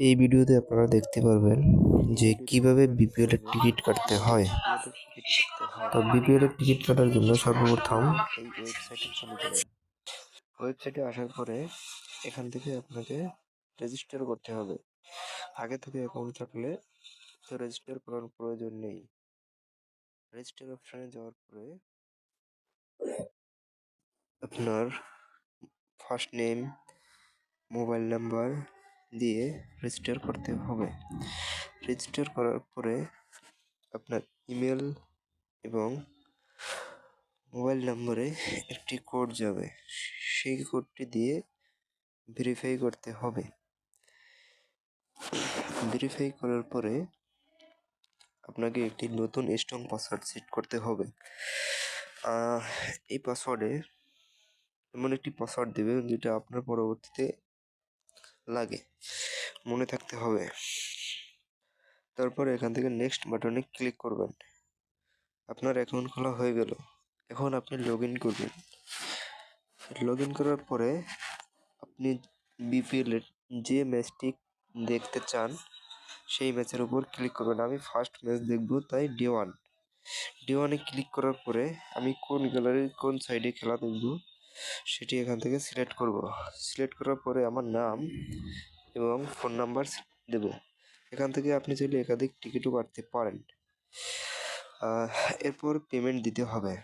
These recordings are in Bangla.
এই ভিডিওতে আপনারা দেখতে পারবেন যে কীভাবে বিপিএল এর টিকিট কাটতে হয়। তো বিপিএল এর টিকিট কাটার জন্য সর্বপ্রথম এই ওয়েবসাইটে চলে যাবেন। ওয়েবসাইটে আসার পরে এখান থেকে আপনাকে রেজিস্টার করতে হবে। আগে থেকে অ্যাকাউন্ট থাকলে তো রেজিস্টার করার প্রয়োজন নেই। রেজিস্টার অপশানে যাওয়ার পরে আপনার ফার্স্ট নেম মোবাইল নাম্বার দিয়ে রেজিস্টার করতে হবে। রেজিস্টার করার পরে আপনার ইমেল এবং মোবাইল নম্বরে একটি কোড যাবে। সেই কোডটি দিয়ে ভেরিফাই করতে হবে। ভেরিফাই করার পরে আপনাকে একটি নতুন স্ট্রং পাসওয়ার্ড সেট করতে হবে। এই পাসওয়ার্ডে এমন একটি পাসওয়ার্ড দেবে যেটা আপনার পরবর্তীতে লাগে। মনে থাকতে হবে। তারপর এখান থেকে নেক্সট বাটনে ক্লিক করবেন। আপনার অ্যাকাউন্ট খোলা হয়ে গেল। এখন আপনি লগ ইন করবেন। লগ ইন করার পরে আপনি বিপিএল এর যে ম্যাচটি দেখতে চান, সেই ম্যাচের উপর ক্লিক করবেন। আমি ফার্স্ট ম্যাচ দেখব, তাই ডে ওয়ান ডে ওয়ানে ক্লিক করার পরে আমি কোন গ্যালারির কোন সাইডে খেলা দেখব? সেটি এখান থেকে সিলেক্ট করব। সিলেক্ট করার পরে আমার নাম এবং ফোন নাম্বার দেব। এখান থেকে আপনি চাইলে একাধিক টিকিটও কাটতে পারেন। এরপর পেমেন্ট দিতে হবে।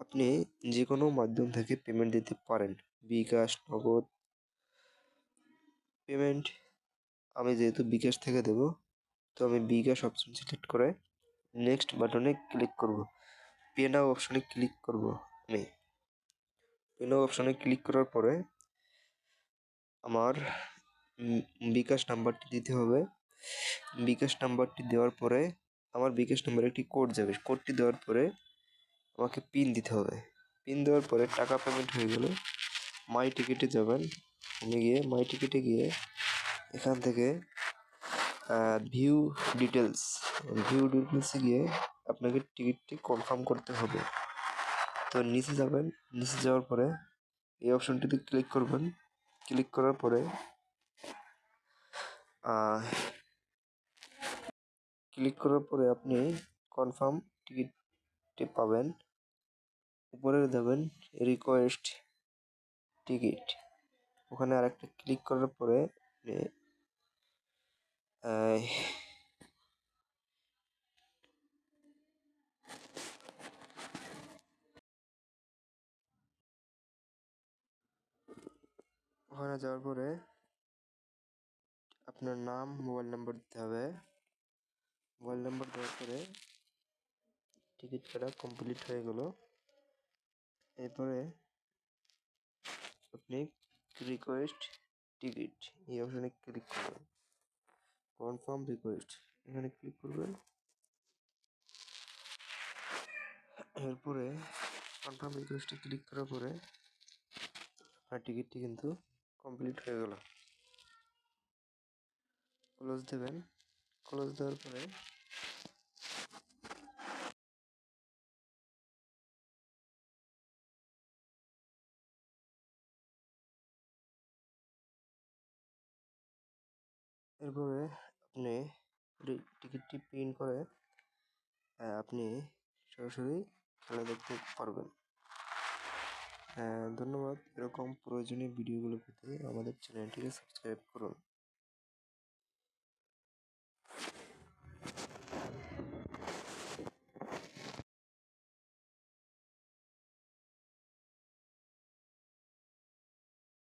আপনি যে কোনো মাধ্যম থেকে পেমেন্ট দিতে পারেন। বিকাশ, নগদ। পেমেন্ট আমি যেহেতু বিকাশ থেকে দেব, তো আমি বিকাশ অপশন সিলেক্ট করে নেক্সট বাটনে ক্লিক করব। পে নাও অপশনে ক্লিক করব আমি। পে অপশানে ক্লিক করার পরে আমার বিকাশ নাম্বারটি দিতে হবে। বিকাশ নাম্বারটি দেওয়ার পরে আমার বিকাশ নাম্বারে একটি কোড যাবে। কোডটি দেওয়ার পরে আমাকে পিন দিতে হবে। পিন দেওয়ার পরে টাকা পেমেন্ট হয়ে গেলে মাই টিকিটে যাবেন। আমি গিয়ে মাই টিকিটে গিয়ে এখান থেকে ভিউ ডিটেলস ভিউ ডিটেলসে গিয়ে আপনাকে টিকিটটি কনফার্ম করতে হবে। তো নিচে যাবেন, নিচে যাওয়ার পরে এই অপশনটিতে ক্লিক করবেন। ক্লিক করার পরে ক্লিক করার পরে আপনি কনফার্ম টিকিটটি পাবেন। উপরে যাবেন রিকোয়েস্ট টিকিট ওখানে আরেকটা ক্লিক করার পরে ওখানে যাওয়ার পরে আপনার নাম, মোবাইল নাম্বার দিতে হবে। মোবাইল নাম্বার দেওয়ার পরে টিকিট কাটা কমপ্লিট হয়ে গেল। এরপরে আপনি রিকোয়েস্ট টিকিট, এই অপশানে ক্লিক করবেন। কনফার্ম রিকোয়েস্ট এখানে ক্লিক করবেন। এরপরে কনফার্ম রিকোয়েস্টে ক্লিক করার পরে আপনার টিকিটটি কিন্তু কমপ্লিট হয়ে গেল। ক্লোজ দেবেন। ক্লোজ দেওয়ার পরে এরপরে আপনি টিকিটটি প্রিন্ট করে আপনি সরাসরি খেলা দেখতে পারবেন। ধন্যবাদ। এরকম প্রয়োজনীয় ভিডিওগুলো পেতে আমাদের চ্যানেলটিকে সাবস্ক্রাইব করুন।